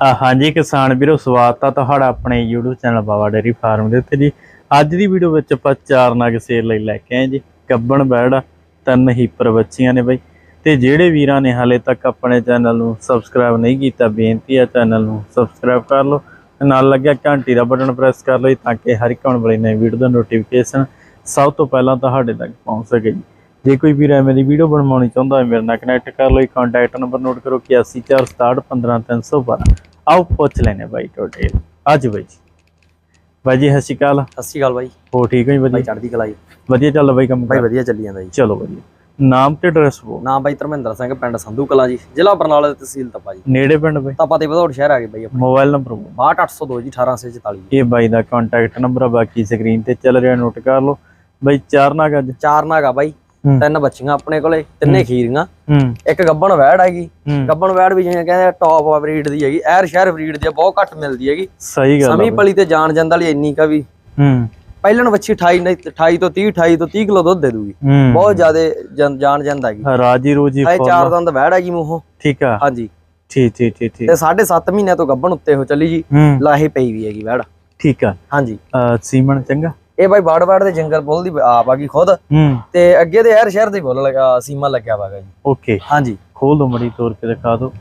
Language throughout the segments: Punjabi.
ਹਾਂਜੀ ਕਿਸਾਨ ਵੀਰੋ, ਸਵਾਗਤ ਆ ਤੁਹਾਡਾ ਆਪਣੇ YouTube channel Bawa dairy farm ਦੇ ਉੱਤੇ ਜੀ। ਅੱਜ ਦੀ ਵੀਡੀਓ ਵਿੱਚ ਆਪਾਂ ਚਾਰ ਨਗ ਸੇਲ ਲਈ ਲੈ ਕੇ ਆਏ ਜੀ। ਕੱਬਣ ਬੈੜ, ਤਿੰਨ ਹੀਪਰ ਬੱਚੀਆਂ ਨੇ ਬਾਈ। ਤੇ ਜਿਹੜੇ ਵੀਰਾਂ ਨੇ ਹਾਲੇ ਤੱਕ ਆਪਣੇ ਚੈਨਲ ਨੂੰ ਸਬਸਕ੍ਰਾਈਬ ਨਹੀਂ ਕੀਤਾ, ਬੇਨਤੀ ਆ ਚੈਨਲ ਨੂੰ ਸਬਸਕ੍ਰਾਈਬ ਕਰ ਲਓ ਨਾਲ ਲੱਗਿਆ ਘੰਟੀ ਦਾ ਬਟਨ ਪ੍ਰੈਸ ਕਰ ਲਓ ਜੀ, ਤਾਂ ਕਿ ਹਰ ਇੱਕ ਆਉਣ ਵਾਲੀ ਨਵੀਂ ਵੀਡੀਓ ਦਾ ਨੋਟੀਫਿਕੇਸ਼ਨ ਸਭ ਤੋਂ ਪਹਿਲਾਂ ਤੁਹਾਡੇ ਤੱਕ ਪਹੁੰਚ ਸਕੇ ਜੀ। ਜੇ ਕੋਈ ਵੀਰ ਐਵੇਂ ਦੀ ਵੀਡੀਓ ਬਣਵਾਉਣੀ ਚਾਹੁੰਦਾ ਹੈ ਮੇਰੇ ਨਾਲ ਕਨੈਕਟ ਕਰ ਲਓ ਕੰਟੈਕਟ ਨੰਬਰ ਨੋਟ ਕਰੋ 8146615312 ਆਓ ਪੁੱਛ ਲੈਨੇ ਬਾਈ ਟੋਟੇ ਅੱਜ ਬਾਈ ਜੀ। ਬਾਈ ਜੀ ਸਤਿ ਸ਼੍ਰੀ ਅਕਾਲ। ਸਤਿ ਸ਼੍ਰੀ ਅਕਾਲ ਬਾਈ। ਹੋ ਠੀਕ ਹੋ ਜੀ ਬਾਈ ਵਧੀਆ ਚੜ੍ਹਦੀ ਕਲਾਈ ਵਧੀਆ ਚੱਲ ਬਾਈ ਕੰਮ ਬਾਈ ਵਧੀਆ ਚੱਲੀ ਜਾਂਦਾ ਜੀ। ਚਲੋ ਵਧੀਆ। ਨਾਮ ਤੇ ਐਡਰੈਸ ਬੋ ਨਾਮ ਬਾਈ ਧਰਮਿੰਦਰ ਸਿੰਘ ਪਿੰਡ ਸੰਧੂ ਕਲਾ ਜੀ ਜ਼ਿਲ੍ਹਾ ਬਰਨਾਲਾ ਤਹਿਸੀਲ ਤਪਾ ਜੀ। ਨੇੜੇ ਪਿੰਡ ਬਾਈ? ਤਪਾ ਤੇ ਵਧੌੜ ਸ਼ਹਿਰ ਆ ਗਏ ਬਾਈ ਆਪਣੇ। ਮੋਬਾਈਲ ਨੰਬਰ ਬੋ 62802 ਜੀ 1844 ਜੀ ਇਹ ਬਾਈ ਦਾ ਕੰਟੈਕਟ ਨੰਬਰ ਆ ਬਾਕੀ ਸਕਰੀਨ ਤੇ ਚੱਲ ਰਿਹਾ ਨੋਟ ਕਰ ਲਓ। ਬਾਈ ਚਾਰ ਨਾਗ ਅੱਜ? ਚਾਰ ਨਾਗਾ ਬਾਈ। ਤਿੰਨ ਬੱਚੀਆਂ ਆਪਣੇ ਕੋਲੇ ਤਿੰਨੇ ਖੀਰੀਆਂ। ਹੂੰ। ਇੱਕ ਗੱਬਣ ਵੈੜ ਹੈਗੀ। ਹੂੰ। ਗੱਬਣ ਵੈੜ ਵੀ ਜਿਵੇਂ ਕਹਿੰਦੇ ਟੌਪ ਬਰੀਡ ਦੀ ਹੈਗੀ। ਐਰ ਸ਼ਹਿਰ ਬਰੀਡ ਦੀ ਬਹੁਤ ਘੱਟ ਮਿਲਦੀ ਹੈਗੀ। ਸਹੀ ਗੱਲ ਸਮੀ। ਪਲੀ ਤੇ ਜਾਣ ਜਾਂਦਾ ਲਈ ਇੰਨੀ ਕਾ ਵੀ। ਹੂੰ। ਪਹਿਲਣ ਬੱਚੀ 28 ਨਹੀਂ 28 ਤੋਂ 30 28 ਤੋਂ 30 ਕਿਲੋ ਦੁੱਧ ਦੇ ਦੂਗੀ। ਹੂੰ। ਬਹੁਤ ਜ਼ਿਆਦਾ ਜਾਨ ਜਾਂਦਾ ਹੈਗੀ। ਰਾਜੀ ਰੋਜੀ ਫੁੱਲ। ਚਾਰ ਦੰਦ ਵੈੜ ਹੈਗੀ ਮੂੰਹੋਂ। ਠੀਕ ਆ। ਹਾਂਜੀ। ਠੀਕ ਠੀਕ ਠੀਕ ਤੇ 7.5 ਮਹੀਨਿਆਂ ਤੋਂ ਗੱਬਣ ਉੱਤੇ ਹੋ ਚੱਲੀ ਜੀ। ਹੂੰ। ਲਾਹੇ ਪਈ ਵੀ ਹੈਗੀ ਵੈੜ। ਠੀਕ ਆ। ਹਾਂਜੀ। ਸੀਮਨ ਚੰਗਾ? ਇਹ ਬਾਈ ਬਾੜ-ਬਾੜ ਦੇ ਜੰਗਲ ਬੁੱਲ ਦੀ ਆਪ ਆ ਗਈ ਖੁਦ। ਹੂੰ। ਤੇ ਅੱਗੇ ਦੇ ਯਾਰ ਸ਼ਹਿਰ ਦੇ ਬੁੱਲ ਲਗਾ ਸੀਮਾ ਲੱਗਿਆ ਵਾਗਾ ਜੀ। ਓਕੇ। ਹਾਂਜੀ। ਖੋਲ ਦੋ ਮੜੀ ਤੋੜ ਕੇ ਦਿਖਾ ਦੋ।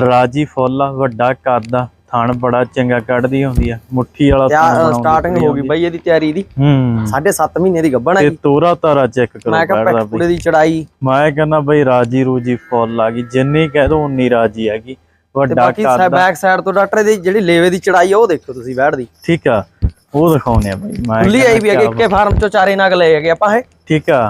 ਰਾਜੀ ਫੁੱਲ ਵੱਡਾ ਆ ਥਣ ਬੜਾ ਚੰਗਾ ਕੱਢਦੀ ਹੁੰਦੀ ਆ। ਮੁੱਠੀ ਵਾਲਾ ਸਟਾਰਟਿੰਗ ਹੋ ਗਈ ਬਾਈ ਇਹਦੀ ਤਿਆਰੀ ਦੀ। ਹੂੰ। 7.5 ਮਹੀਨੇ ਦੀ ਗੱਭਣ ਤੇ ਹੈਗੀ ਤੋਰਾ ਤਾਰਾ ਚੈੱਕ ਕਰੋ ਮੈਂ ਕਿਹਾ ਬੈਠਦਾ ਪੈਟ ਪੂੜੇ ਦੀ ਚੜਾਈ। ਮੈਂ ਕਹਿੰਦਾ ਬਈ ਰਾਜੀ ਰੂਜੀ ਫੁੱਲ ਆ ਗਈ। ਜਿੰਨੀ ਕਹਿ ਦੋ ਉਨੀ ਰਾਜੀ ਹੈਗੀ। ਤੇ ਵੱਡਾ ਬਾਕੀ ਕੱਦ ਆ। ਬੈਕ ਸਾਈਡ ਤੋਂ ਡਾਕਟਰ ਦੀ ਜਿਹੜੀ ਲੇਵੇ ਦੀ ਚੜਾਈ ਆ ਉਹ ਦੇਖੋ ਤੁਸੀਂ ਬੈਠ ਦੀ। ਠੀਕ ਆ। ਉਹ ਦਿਖਾਉਨੇ ਆ ਬਈ। ਮੈਂ ਖੁੱਲੀ ਆਈ ਵੀ ਹੈਗੀ ਇੱਕੇ ਫਾਰਮ ਚੋਂ ਚਾਰੇ ਨਗ ਲਏ ਹੈਗੇ ਆਪਾਂ ਇਹ। ਠੀਕ ਆ।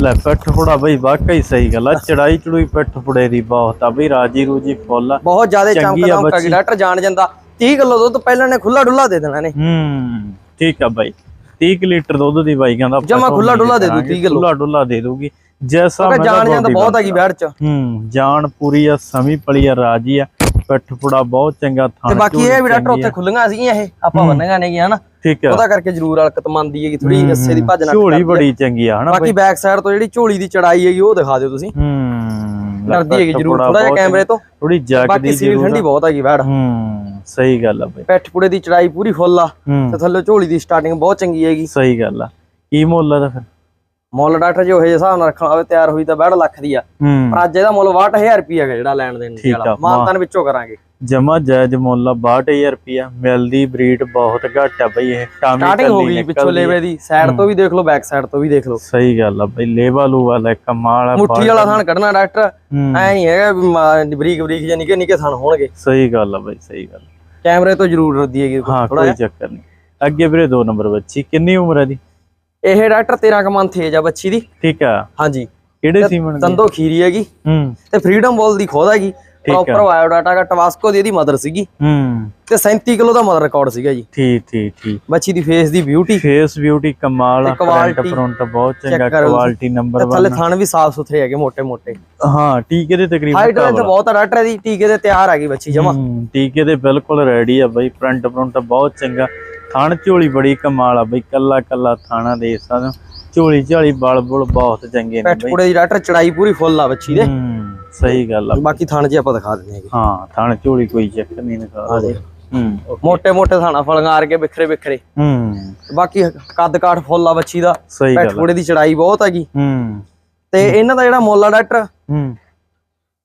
ਲੈ ਪਿੱਠ ਫੁੜਾ ਬਈ ਵਾਕਈ ਸਹੀ ਗੱਲ ਆ। ਚੜਾਈ ਚੜੂਈ ਪਿੱਠ ਫੁੜੇ ਦੀ ਬਹੁਤ ਆ ਬਈ ਰਾਜੀ ਰੂਜੀ ਫੁੱਲ ਆ। ਬਹੁਤ ਜ਼ਿਆਦਾ ਚੰਗੀ ਚਮਕਦਾ ਆ ਹੁੰਦਾ। ਕਿ ਡਾਕਟਰ ਜਾਣ ਜਾਂਦਾ। 30 ਕਿਲੋ ਦੁੱਧ ਪਹਿਲਾਂ ਨੇ ਖੁੱਲਾ ਡੁੱਲਾ ਦੇ ਦੇਣਾ ਨੇ ਹੂੰ ਠੀਕ ਆ ਬਾਈ। 30 ਕੁ ਲੀਟਰ ਦੁੱਧ ਦੀ ਬਾਈ ਕਹਿੰਦਾ ਜਮਾਂ ਖੁੱਲਾ ਡੁੱਲਾ ਦੇ ਦੂ ਕਰਾਂਗੇ, 30 ਕਿਲੋ। ਖੁੱਲਾ ਡੁੱਲਾ ਦੇ ਦੂਗੀ ਜੈਸਾ ਮੈਂ ਜਾਣ ਜਾਂਦਾ ਬਹੁਤ ਹੈਗੀ ਬੈਠ ਚ। ਹੂੰ ਜਾਨ ਪੂਰੀ ਆ ਸਮੀ ਪਲੀ ਆ ਰਾਜੀ ਆ। ਪਿੱਠ ਫੁੜਾ ਬਹੁਤ ਚੰਗਾ ਥਾਂ ਤੇ ਬਾਕੀ ਇਹ ਵੀ ਡਾਕਟਰ ਉੱਥੇ ਖੁੱਲੀਆਂ ਸੀਗੀਆਂ ਇਹ ਆਪਾਂ ਬੰਨਾਂਗਾ ਨੇ। ਹਨਾ ਠੀਕ ਆ। ਉਹਦਾ ਕਰਕੇ ਜ਼ਰੂਰ ਹਲਕਤ ਮੰਨਦੀ ਹੈਗੀ ਥੋੜੀ ਰੱਸੇ ਦੀ ਭੱਜ ਝੋਲੀ ਬੜੀ ਚੰਗੀ ਆ ਹਨਾ ਬਾਕੀ ਬੈਕ ਸਾਈਡ ਤੋਂ ਜਿਹੜੀ ਝੋਲੀ ਦੀ ਚੜਾਈ ਹੈਗੀ ਉਹ ਦਿਖਾ ਦਿਓ ਤੁਸੀਂ। ਹੂੰ। ਡਰਦੀ ਹੈਗੀ ਜ਼ਰੂਰ ਥੋੜਾ ਜਿਹਾ ਕੈਮਰੇ ਤੋਂ। ਥੋੜੀ ਜਗ ਬਾਕੀ ਦੀ ਸੀਲ ਠੰਡੀ ਬਹੁਤ ਹੈਗੀ ਵੈੜ। ਹੂੰ ਸਹੀ ਗੱਲ ਆ ਬਾਈ। ਪੈਠ ਪੁੜੇ ਦੀ ਚੜਾਈ ਪੂਰੀ ਫੁੱਲ ਆ। ਹੂੰ। ਤੇ ਥੱਲੇ ਝੋਲੀ ਦੀ ਸਟਾਰਟਿੰਗ ਬਹੁਤ ਚੰਗੀ ਹੈਗੀ। ਸਹੀ ਗੱਲ ਆ। ਕੀ ਮੁੱਲ ਆ ਦਾ ਫਿਰ? ਮੁੱਲ ਡਾਕਟਰ ਜੇ ਉਹ ਜਿਹੇ ਹਿਸਾਬ ਨਾਲ ਰੱਖਣਾ ਹੋਵੇ ਤਿਆਰ ਹੋਈ ਤਾਂ ਵੈੜ ਲੱਖ ਦੀ ਆ। ਹੂੰ। ਪਰ ਅੱਜ ਇਹਦਾ ਮੁੱਲ 62000 ਰੁਪਏ ਹੈਗਾ ਜਿਹੜਾ ਲੈਣ ਦੇਣ ਵਾਲਾ। ਮਾਨਤਾਨ ਵਿੱਚੋਂ ਕਰਾਂਗੇ। ਜਮਾ ਜਾਇਜ਼ ਮੁੱਲ ਆ 62000 ਰੁਪਿਆ ਮਿਲਦੀ ਬਰੀਡ ਬਹੁਤ ਘੱਟ ਆ ਬਈ ਇਹ ਸਟਾਰਟਿੰਗ ਹੋ ਗਈ ਪਿੱਛੋਂ। ਲੇਵੇ ਦੀ। ਸਾਈਡ ਤੋਂ ਵੀ ਦੇਖ ਲਓ ਬੈਕ ਸਾਈਡ ਤੋਂ ਵੀ ਦੇਖ ਲਓ। ਸਹੀ ਗੱਲ ਆ ਬਈ ਲੇਵਾ ਲੂਵਾ ਲੈ ਕਮਾਲ ਆ ਮੁੱਠੀ ਵਾਲਾ ਥਾਣ ਕੱਢਣਾ ਡਾਕਟਰ। ਹੂੰ। ਐ ਨਹੀਂ ਹੈਗਾ ਬਰੀਕ ਬਰੀਕ ਜਾਂ ਨਿੱਕੇ ਨਿੱਕੇ ਥਾਣ ਹੋਣਗੇ। ਸਹੀ ਗੱਲ ਆ ਬਈ ਸਹੀ ਗੱਲ ਕੈਮਰੇ ਤੋਂ ਜ਼ਰੂਰ ਰੱਦੀ ਹੈਗੀ ਹਾਂ ਥੋੜਾ ਕੋਈ ਚੱਕਰ ਨਹੀਂ ਅੱਗੇ ਵੀਰੇ ਦੋ ਨੰਬਰ ਬੱਚੀ ਕਿੰਨੀ ਉਮਰ ਹੈ ਦੀ ਇਹ ਡਾਕਟਰ 13 ਕਮਾਨ ਥੇਜ ਆ ਬੱਚੀ ਦੀ। ਠੀਕ ਆ। ਹਾਂਜੀ। ਕਿਹੜੇ ਸੀਮਨ ਦੀ? ਤੰਦੋ ਖੀਰੀ ਹੈਗੀ। ਹੂੰ। ਤੇ ਫਰੀडम ਬੋਲ ਦੀ ਖੋਦ ਹੈਗੀ। ਪ੍ਰੋਪਰ ਬਾਇਓਡਾਟਾ ਦਾ ਟਵਾਸਕੋ ਦੀ ਇਹਦੀ ਮਦਰ ਸੀਗੀ। ਹੂੰ। ਤੇ 37 ਕਿਲੋ ਦਾ ਮਦਰ ਰਿਕਾਰਡ ਸੀਗਾ ਜੀ। ਠੀਕ ਠੀਕ ਠੀਕ। ਬੱਚੀ ਦੀ ਫੇਸ ਦੀ ਬਿਊਟੀ ਫੇਸ ਬਿਊਟੀ ਕਮਾਲ ਆ। ਕੁਆਲਿਟੀ ਫਰੰਟ ਬਹੁਤ ਚੰਗਾ ਕੁਆਲਿਟੀ ਨੰਬਰ 1 ਥੱਲੇ ਥਣ ਵੀ ਸਾਫ਼ ਸੁਥਰੇ ਹੈਗੇ ਮੋٹے ਮੋٹے ਹਾਂ ਟੀਕੇ ਦੇ ਤਕਰੀਬਨ ਹਾਈਟ ਤੇ ਬਹੁਤ ਡਾਕਟਰ ਦੀ ਟੀਕੇ ਦੇ ਤਿਆਰ ਆ ਗਈ ਬੱਚੀ ਜਮਾ। ਟੀਕੇ ਦੇ ਬਿਲਕੁਲ ਰੈਡੀ ਆ ਬਾਈ। ਫਰੰਟ ਫਰੰਟ ਬਹੁਤ ਚੰਗਾ। ਥਣ ਝੋਲੀ ਬੜੀ ਕਮਾਲ ਆ ਬਈ ਕੱਲਾ ਕੱਲਾ ਥਾਣਾ ਦੇ ਸਾਨੂੰ ਝੋਲੀ ਝਾਲੀ ਬਲ ਬੁਲ ਬਹੁਤ ਚੰਗੇ ਨੇ ਬਈ। ਪੈਟਪੂੜੇ ਦੀ ਚੜਾਈ ਪੂਰੀ ਫੁੱਲ ਆ ਬੱਚੀ ਦੇ। ਸਹੀ ਗੱਲ ਆ। ਬਾਕੀ ਥਣ ਜੇ ਆਪਾਂ ਦਿਖਾ ਦਿੰਦੇ ਹਾਂ ਹਾਂ ਥਣ ਝੋਲੀ ਕੋਈ ਚੱਕ ਨਹੀਂ ਨਿਕਾਲ ਦੇ ਹੂੰ ਮੋٹے ਮੋٹے ਥਾਣਾ ਫਲੰਗਾਰ ਕੇ ਬਿਖਰੇ ਵਿਖਰੇ ਹੂੰ। ਬਾਕੀ ਕੱਦ ਕਾਠ ਫੁੱਲ ਆ ਬੱਚੀ ਦਾ। ਸਹੀ ਪੈਟਪੂੜੇ ਦੀ ਚੜਾਈ ਬਹੁਤ ਹੈਗੀ। ਹੂੰ। ਤੇ ਇਹਨਾਂ ਦਾ ਜਿਹੜਾ ਮੋਲਾ ਡਾਕਟਰ ਹੂੰ।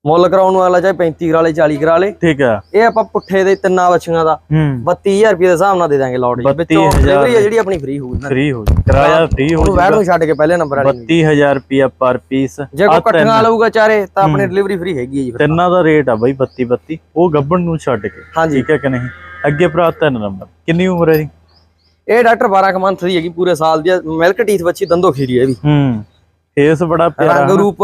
ਮੁੱਲ ਕਰਾਉਣ ਵਾਲਾ ਚਾਹੇ 35 ਕਰਾ ਲੇ 40 ਕਰਾ ਲੇ। ਠੀਕ ਆ। ਇਹ ਆਪਾਂ ਪੁੱਠੇ ਦੇ ਤਿੰਨਾਂ ਬੱਚੀਆਂ ਦਾ ਹੂੰ। 32000 ਰੁਪਏ ਦੇ ਹਿਸਾਬ ਨਾਲ ਦੇ ਦਾਂਗੇ ਲੋਟ ਜੀ ਵਿੱਚੋਂ 32,000 ਡਿਲੀਵਰੀ ਆ ਜਿਹੜੀ ਆਪਣੀ ਫ੍ਰੀ ਹੋਊਗੀ। ਫ੍ਰੀ ਹੋ। ਕਿਰਾਇਆ ਫ੍ਰੀ ਹੋ ਉਹਨੂੰ ਵੈਟ ਨੂੰ ਛੱਡ ਕੇ ਪਹਿਲੇ ਨੰਬਰ ਵਾਲੀ 32000 ਰੁਪਿਆ ਪਰ ਪੀਸ ਜੇ ਕੋਈ ਇਕੱਠੀਆਂ ਲਊਗਾ ਚਾਰੇ ਤਾਂ ਆਪਣੀ ਡਿਲੀਵਰੀ ਫ੍ਰੀ ਹੈਗੀ ਜੀ ਤਿੰਨਾਂ ਦਾ ਰੇਟ ਆ ਬਈ 32 32 ਉਹ ਗੱਬਣ ਨੂੰ ਛੱਡ ਕੇ। ਠੀਕ ਹੈ ਕਿ ਨਹੀਂ? ਅੱਗੇ ਭਰਾ ਤਿੰਨ ਨੰਬਰ ਕਿੰਨੀ ਉਮਰ ਹੈ ਦੀ ਇਹ ਡਾਕਟਰ 12 ਕ ਮੰਥ ਦੀ ਹੈਗੀ ਪੂਰੇ ਸਾਲ ਦੀ ਮਿਲਕ ਟੀਥ ਬੱਚੀ ਦੰਦੋ ਖੀਰੀ ਹੈ ਵੀ। ਹੂੰ। ਫੇਸ ਬੜਾ ਪਿਆਰਾ ਰੰਗ ਰੂਪ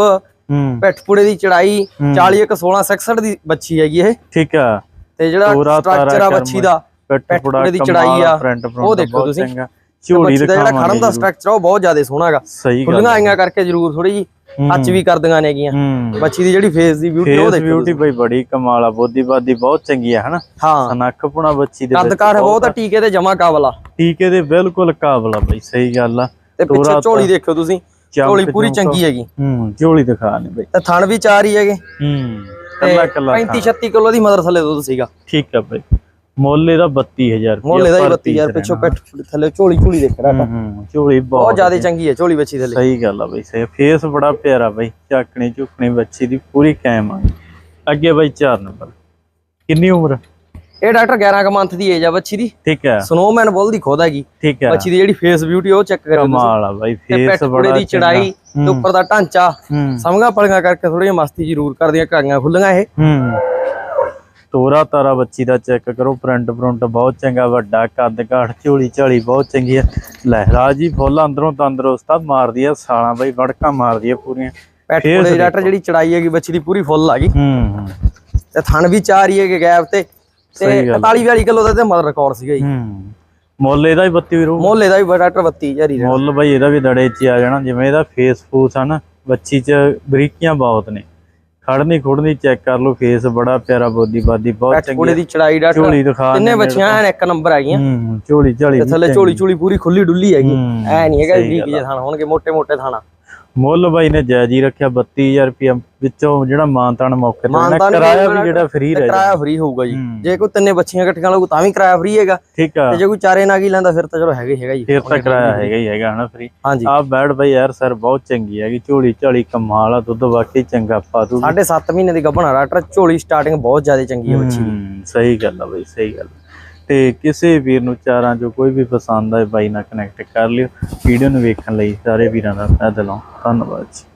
ਹੂੰ। ਪਿੱਠ ਪੁੜੇ ਦੀ ਚੜਾਈ 40 ਇੱਕ 16 66 ਦੀ ਬੱਚੀ ਹੈਗੀ ਇਹ। ਠੀਕ ਆ। ਤੇ ਜਿਹੜਾ ਸਟਰਕਚਰ ਆ ਬੱਚੀ ਦਾ ਪਿੱਠ ਪਿੱਠ ਪੁੜਾ ਪੁੜੇ ਦੀ ਚੜਾਈ ਆ, ਉਹ ਦੇਖੋ ਤੁਸੀਂ। ਝੋਲੀ ਦਾ ਜਿਹੜਾ ਖੜਨ ਦਾ ਸਟਰਕਚਰ ਉਹ ਬਹੁਤ ਜ਼ਿਆਦਾ ਸੋਹਣਾ ਹੈਗਾ। ਖੁੱਲੀਆਂ ਆਈਆਂ ਕਰਕੇ ਜ਼ਰੂਰ ਥੋੜੀ ਜੀ ਅੱਚ ਵੀ ਕਰਦੀਆਂ ਨੇਗੀਆਂ। ਬੱਚੀ ਦੀ ਜਿਹੜੀ ਫੇਸ ਦੀ ਬਿਊਟੀ ਉਹ ਦੇਖੋ ਬਿਊਟੀ ਬਈ ਬੜੀ ਕਮਾਲ ਆ ਬੋਦੀਬਾਦੀ ਬਹੁਤ ਚੰਗੀ ਆ ਹਨਾ? ਹਾਂ। ਨੱਕ ਪੁਣਾ ਬੱਚੀ ਦੇ ਕੱਦ ਵਿੱਚ ਕਾਠ ਬਹੁਤ ਆ ਟੀਕੇ ਤੇ ਜਮਾ ਕਾਬਲਾ ਟੀਕੇ ਦੇ ਬਿਲਕੁਲ ਕਾਬਲ ਬਈ ਸਹੀ ਗੱਲ ਆ। ਤੇ ਪਿੱਛੇ ਝੋਲੀ ਦੇਖਿਓ ਤੁਸੀਂ। ਝੋਲੀ ਪੂਰੀ। ਚੰਗੀ ਹੈਗੀ। ਹੂੰ ਝੋਲੀ ਦਿਖਾ ਨੇ ਬਈ। ਤੇ ਥਣ ਵੀ ਚਾਰ ਹੀ ਹੈਗੇ। ਹੂੰ ਕੱਲਾ ਕੱਲਾ 35 36 ਕਿਲੋ ਦੀ ਮਦਰ ਥੱਲੇ ਦੁੱਧ ਸੀਗਾ। ਠੀਕ ਆ ਬਾਈ। ਮੁੱਲ ਇਹਦਾ 32000 ਰੁਪਏ ਮੁੱਲ ਇਹਦਾ ਹੀ 32000 ਪਿੱਛੋਂ ਪਿੱਠ ਥੱਲੇ ਝੋਲੀ ਝੋਲੀ ਦੇਖ ਰਾਟਾ ਹੂੰ ਝੋਲੀ ਬਹੁਤ ਬਹੁਤ ਜ਼ਿਆਦਾ ਚੰਗੀ ਹੈ ਝੋਲੀ ਬੱਚੀ ਥੱਲੇ। ਸਹੀ ਗੱਲ ਆ ਬਈ ਸਹੀ। ਫੇਸ ਬੜਾ ਪਿਆਰਾ ਬਈ ਝਾਕਣੀ ਝੁਕਣੀ ਬੱਚੀ ਦੀ ਪੂਰੀ ਕਾਇਮ ਆ। ਅੱਗੇ ਬਈ 4 ਨੰਬਰ। ਕਿੰਨੀ ਉਮਰ ਇਹ ਡਾਕਟਰ 11 ਕ ਮੰਥ ਦੀ ਏਜ ਆ ਬੱਚੀ ਦੀ। ਠੀਕ ਹੈ। ਸਨੋਮੈਨ ਬੁੱਲ ਦੀ ਖੋਦ ਹੈਗੀ। ਠੀਕ ਹੈ। ਬੱਚੀ ਦੀ ਜਿਹੜੀ ਫੇਸ ਬਿਊਟੀ ਉਹ ਚੈੱਕ ਕਰਿਓ ਕਮਾਲ ਆ ਬਾਈ ਫੇਸ ਬੜਾ ਦੀ ਚੜਾਈ ਤੇ ਉੱਪਰ ਦਾ ਢਾਂਚਾ। ਸਮਗਾ ਪਲੀਆਂ ਕਰਕੇ ਥੋੜੀਆਂ ਮਸਤੀ ਜ਼ਰੂਰ ਕਰਦੀਆਂ ਕਾਗੀਆਂ ਖੁੱਲੀਆਂ ਇਹ। ਹੂੰ। ਤੋਰਾ ਤਾਰਾ ਬੱਚੀ ਦਾ ਚੈੱਕ ਕਰੋ ਪ੍ਰਿੰਟ ਪ੍ਰਿੰਟ ਬਹੁਤ ਚੰਗਾ ਵੱਡਾ ਕੱਦ ਕਾਠ ਝੋਲੀ ਝਾਲੀ ਬਹੁਤ ਚੰਗੀ ਹੈ ਲਹਿਰਾ ਜੀ ਫੁੱਲ ਅੰਦਰੋਂ ਤੰਦਰੁਸਤ ਆ ਮਾਰਦੀ ਆ ਸਾਲਾਂ ਬਈ ਵੜਕਾਂ ਮਾਰਦੀ ਆ ਪੂਰੀਆਂ। ਪੈਟ Face ਦੀ ਡਾਕਟਰ ਜਿਹੜੀ ਚੜਾਈ ਹੈਗੀ ਬੱਚੀ ਦੀ ਪੂਰੀ ਫੁੱਲ ਆ ਗਈ। ਹੂੰ। ਤੇ ਥਣ ਵੀ ਚਾਰ ਹੀ ਹੈਗੇ ਗੈਪ ਤੇ। ਤੇ 41 42 ਕਿਲੋ ਦਾ ਤੇ ਮਦਰ ਰਿਕਾਰਡ ਸੀਗਾ ਜੀ। ਹੂੰ। ਮੁੱਲ ਇਹਦਾ ਵੀ 32 ਵੀ ਰਹੂ ਮੁੱਲ ਵੀ ਟਰੈਕਟਰ 32 ਹਜ਼ਾਰ ਹੀ ਰਹੂ ਮੁੱਲ ਇਹਦਾ ਵੀ ਦੜੇ 'ਚ ਆ ਜਾਣਾ। ਜਿਵੇਂ ਇਹਦਾ ਫੇਸ ਫੂਸ ਆ ਬੱਚੀ 'ਚ ਬਰੀਕੀਆਂ ਬਹੁਤ ਨੇ। ਖੜਨੀ ਖੁੜਨੀ ਚੈੱਕ ਕਰ ਲਓ ਫੇਸ ਬੜਾ ਪਿਆਰਾ ਬੋਦੀ ਬਾਦੀ ਬਹੁਤ ਚੰਗੀ ਕੋਲੇ ਦੀ ਚੜਾਈ ਦਾ ਝੋਲੀ ਦਿਖਾ ਤਿੰਨੇ ਬੱਚੀਆਂ ਐਨ ਇੱਕ ਨੰਬਰ ਆ ਗਈਆਂ ਹੂੰ ਝੋਲੀ ਥੱਲੇ ਝੋਲੀ ਝੋਲੀ ਪੂਰੀ ਖੁੱਲੀ ਡੁੱਲੀ ਹੈਗੀ ਐ ਨਹੀਂ ਹੈਗਾ ਜੀ ਕੀ ਥਾਣਾ ਹੋਣਗੇ ਮੋٹے ਮੋٹے ਥਾਣਾ। ਮੁੱਲ ਬਾਈ ਨੇ ਜਾਇਜ਼ ਹੀ ਰੱਖਿਆ 32000 ਰੁਪਏ ਵਿੱਚੋਂ ਜਿਹੜਾ ਮਾਨਤਾਨ ਮੌਕੇ ਤੇ ਕਿਰਾਇਆ ਵੀ ਜਿਹੜਾ ਫ੍ਰੀ ਰਹਿ ਕਿਰਾਇਆ ਫ੍ਰੀ ਹੋਊਗਾ ਜੀ। ਜੇ ਕੋਈ ਤਿੰਨੇ ਬੱਚੀਆਂ ਇਕੱਠੀਆਂ ਲਊ ਤਾਂ ਵੀ ਕਿਰਾਇਆ ਫ੍ਰੀ ਹੈਗਾ। ਠੀਕ ਆ। ਤੇ ਜੇ ਕੋਈ ਚਾਰੇ ਨਾਗੀ ਲੈਂਦਾ ਫਿਰ ਤਾਂ ਚਲੋ ਹੈਗਾ ਹੀ ਹੈਗਾ ਜੀ। ਫਿਰ ਤਾਂ ਕਿਰਾਇਆ ਹੈਗਾ ਹੀ ਹੈਗਾ ਹਨਾ ਫ੍ਰੀ ਹਾਂਜੀ। ਆ ਬੈਡ ਬਾਈ ਯਾਰ ਸਰ ਬਹੁਤ ਚੰਗੀ ਹੈਗੀ ਝੋਲੀ ਝਾਲੀ ਕਮਾਲ ਆ ਦੁੱਧ ਵਾਕਈ ਚੰਗਾ ਪਾ ਦੂ ਸਾਢੇ 7 ਮਹੀਨੇ ਦੀ ਗੱਭਣਾ ਡਾਕਟਰ ਝੋਲੀ ਸਟਾਰਟਿੰਗ ਬਹੁਤ ਜ਼ਿਆਦਾ ਚੰਗੀ ਹੈ ਬੱਚੀ ਸਹੀ ਗੱਲ ਆ ਬਈ ਸਹੀ ਗੱਲ ਤੇ ਕਿਸੇ ਵੀਰ ਨੂੰ ਚਾਰਾਂ ਜੋ ਕੋਈ ਵੀ ਪਸੰਦ ਆਏ, ਬਾਈ ਨਾਲ ਕਨੈਕਟ ਕਰ ਲਿਓ। ਵੀਡੀਓ ਨੂੰ ਵੇਖਣ ਲਈ ਸਾਰੇ ਵੀਰਾਂ ਦਾ ਤਹਿ ਦਿਲੋਂ ਧੰਨਵਾਦ ਜੀ।